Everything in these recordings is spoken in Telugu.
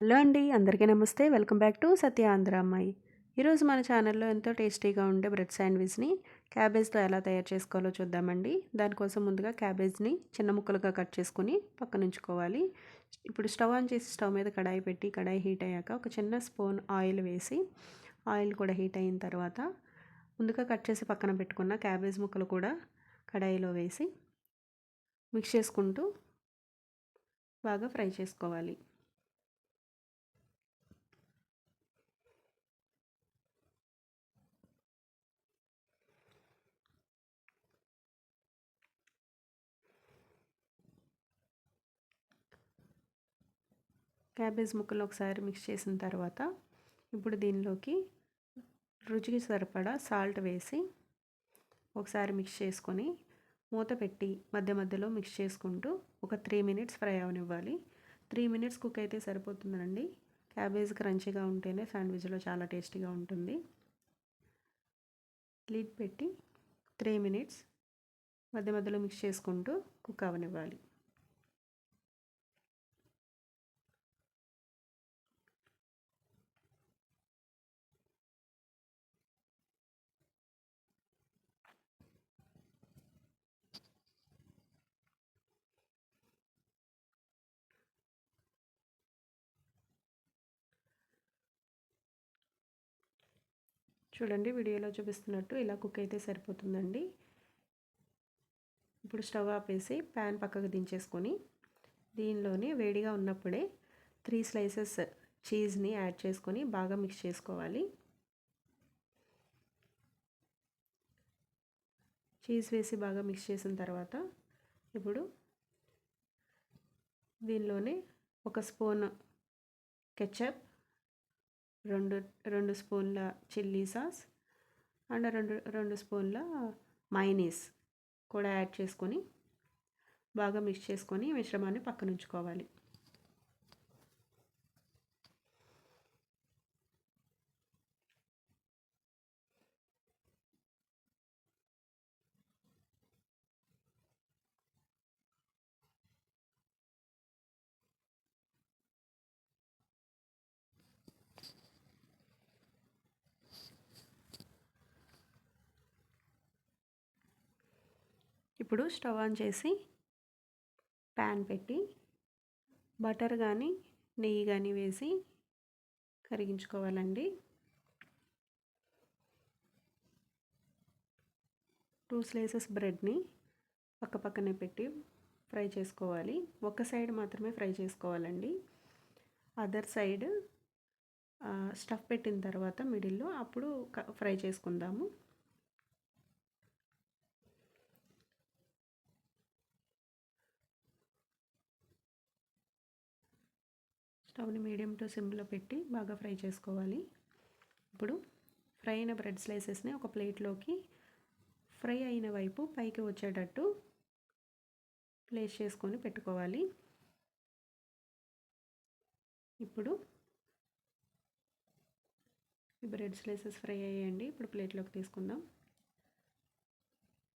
హలో అండి అందరికీ నమస్తే. Welcome back to Satya Andhra అమ్మాయి. ఈరోజు మన ఛానల్లో ఎంతో టేస్టీగా ఉండే బ్రెడ్ శాండ్విచ్ని క్యాబేజ్తో ఎలా తయారు చేసుకోవాలో చూద్దామండి. దానికోసం ముందుగా క్యాబేజ్ని చిన్న ముక్కలుగా కట్ చేసుకుని పక్కన ఉంచుకోవాలి. ఇప్పుడు స్టవ్ ఆన్ చేసి స్టవ్ మీద కడాయి పెట్టి కడాయి హీట్ అయ్యాక ఒక చిన్న స్పూన్ ఆయిల్ వేసి ఆయిల్ కూడా హీట్ అయిన తర్వాత ముందుగా కట్ చేసి పక్కన పెట్టుకున్న క్యాబేజ్ ముక్కలు కూడా కడాయిలో వేసి మిక్స్ చేసుకుంటూ బాగా ఫ్రై చేసుకోవాలి. క్యాబేజ్ ముక్కలు ఒకసారి మిక్స్ చేసిన తర్వాత ఇప్పుడు దీనిలోకి రుచికి సరిపడా సాల్ట్ వేసి ఒకసారి మిక్స్ చేసుకొని మూత పెట్టి మధ్య మధ్యలో మిక్స్ చేసుకుంటూ ఒక త్రీ మినిట్స్ ఫ్రై అవనివ్వాలి. త్రీ మినిట్స్ కుక్ అయితే సరిపోతుందండి క్యాబేజ్ క్రంచీగా ఉంటేనే శాండ్విచ్లో చాలా టేస్టీగా ఉంటుంది. లిడ్ పెట్టి త్రీ మినిట్స్ మధ్య మధ్యలో మిక్స్ చేసుకుంటూ కుక్ అవనివ్వాలి. చూడండి వీడియోలో చూపిస్తున్నట్టు ఇలా కుక్ అయితే సరిపోతుందండి. ఇప్పుడు స్టవ్ ఆపేసి ప్యాన్ పక్కకు దించేసుకొని దీనిలోనే వేడిగా ఉన్నప్పుడే త్రీ స్లైసెస్ చీజ్ని యాడ్ చేసుకొని బాగా మిక్స్ చేసుకోవాలి. చీజ్ వేసి బాగా మిక్స్ చేసిన తర్వాత ఇప్పుడు దీనిలోనే ఒక స్పూన్ కెచప్ రెండు రెండు స్పూన్ల చిల్లీ సాస్ అండ్ రెండు రెండు స్పూన్ల మైనీస్ కూడా యాడ్ చేసుకొని బాగా మిక్స్ చేసుకొని మిశ్రమాన్ని పక్కన ఇప్పుడు స్టవ్ ఆన్ చేసి ప్యాన్ పెట్టి బటర్ కానీ నెయ్యి కానీ వేసి కరిగించుకోవాలండి. టూ స్లైసెస్ బ్రెడ్ని పక్క పక్కనే పెట్టి ఫ్రై చేసుకోవాలి. ఒక సైడ్ మాత్రమే ఫ్రై చేసుకోవాలండి. అదర్ సైడ్ స్టఫ్ పెట్టిన తర్వాత మిడిల్లో అప్పుడు ఫ్రై చేసుకుందాము. స్టవ్ని మీడియం టు సిమ్లో పెట్టి బాగా ఫ్రై చేసుకోవాలి. ఇప్పుడు ఫ్రై అయిన బ్రెడ్ స్లైసెస్ని ఒక ప్లేట్లోకి ఫ్రై అయిన వైపు పైకి వచ్చేటట్టు ప్లేస్ చేసుకొని పెట్టుకోవాలి. ఇప్పుడు ఈ బ్రెడ్ స్లైసెస్ ఫ్రై అయ్యాయండి. ఇప్పుడు ప్లేట్లోకి తీసుకుందాం.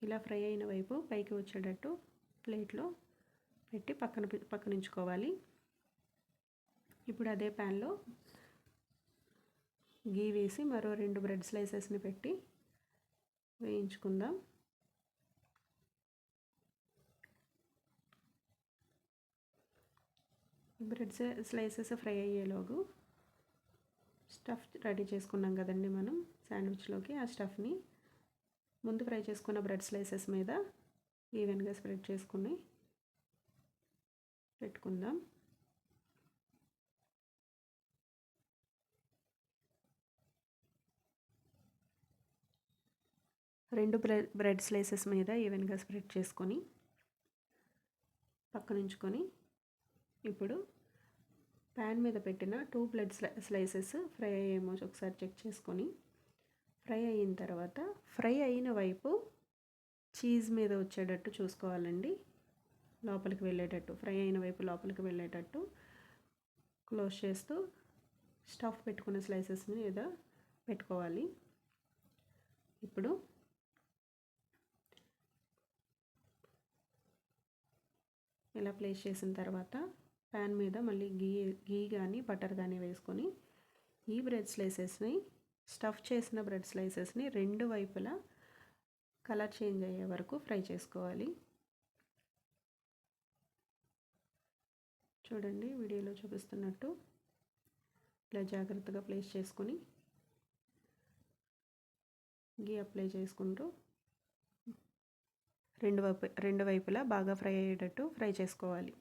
ఇలా ఫ్రై అయిన వైపు పైకి వచ్చేటట్టు ప్లేట్లో పెట్టి పక్కన పక్కనుంచుకోవాలి. ఇప్పుడు అదే ప్యాన్లో గీ వేసి మరో రెండు బ్రెడ్ స్లైసెస్ని పెట్టి వేయించుకుందాం. బ్రెడ్ స్లైసెస్ ఫ్రై అయ్యేలోగు స్టఫ్ రెడీ చేసుకున్నాం కదండి మనం శాండ్విచ్లోకి. ఆ స్టఫ్ని ముందు ఫ్రై చేసుకున్న బ్రెడ్ స్లైసెస్ మీద ఈవెన్గా స్ప్రెడ్ చేసుకుని పెట్టుకుందాం. రెండు బ్రెడ్ బ్రెడ్ స్లైసెస్ మీద ఈవెన్గా స్ప్రెడ్ చేసుకొని పక్కనుంచుకొని ఇప్పుడు ప్యాన్ మీద పెట్టిన టూ బ్రెడ్ స్లైసెస్ ఫ్రై అయ్యేమో ఒకసారి చెక్ చేసుకొని ఫ్రై అయిన తర్వాత ఫ్రై అయిన వైపు చీజ్ మీద వచ్చేటట్టు చూసుకోవాలండి. లోపలికి వెళ్ళేటట్టు ఫ్రై అయిన వైపు లోపలికి వెళ్ళేటట్టు క్లోజ్ చేస్తూ స్టఫ్ పెట్టుకున్న స్లైసెస్ మీద పెట్టుకోవాలి. ఇప్పుడు ఇలా ప్లేస్ చేసిన తర్వాత ప్యాన్ మీద మళ్ళీ గీ గీ కానీ బటర్ కానీ వేసుకొని ఈ బ్రెడ్ స్లైసెస్ని స్టఫ్ చేసిన బ్రెడ్ స్లైసెస్ని రెండు వైపులా కలర్ చేంజ్ అయ్యే వరకు ఫ్రై చేసుకోవాలి. చూడండి వీడియోలో చూపిస్తున్నట్టు ఇలా జాగ్రత్తగా ప్లేస్ చేసుకొని గీ అప్లై చేసుకుంటూ రెండు వైపు రెండు వైపులా బాగా ఫ్రై అయ్యేటట్టు ఫ్రై చేసుకోవాలి.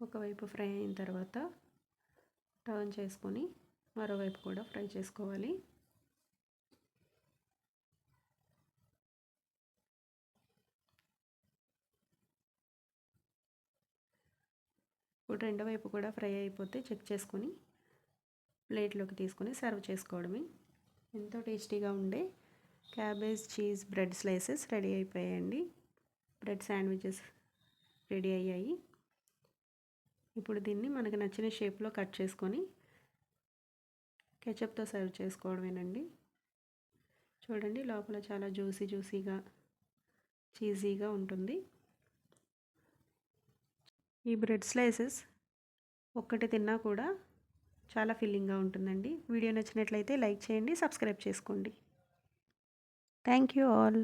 ఒకవైపు ఫ్రై అయిన తర్వాత టర్న్ చేసుకొని మరోవైపు కూడా ఫ్రై చేసుకోవాలి. ఇప్పుడు రెండో వైపు కూడా ఫ్రై అయిపోతే చెక్ చేసుకొని ప్లేట్లోకి తీసుకొని సర్వ్ చేసుకోవడమే. ఎంతో టేస్టీగా ఉండే cabbage cheese bread slices ready అయిపోయాయండి. బ్రెడ్ శాండ్విచెస్ రెడీ అయ్యాయి. ఇప్పుడు దీన్ని మనకు నచ్చిన షేప్లో కట్ చేసుకొని కెచప్తో సర్వ్ చేసుకోవడమేనండి. చూడండి లోపల చాలా జ్యూసీ జ్యూసీగా చీజీగా ఉంటుంది. ఈ బ్రెడ్ స్లైసెస్ ఒక్కటి తిన్నా కూడా చాలా ఫిల్లింగ్గా ఉంటుందండి. వీడియో నచ్చినట్లయితే లైక్ చేయండి సబ్స్క్రైబ్ చేసుకోండి. Thank you all.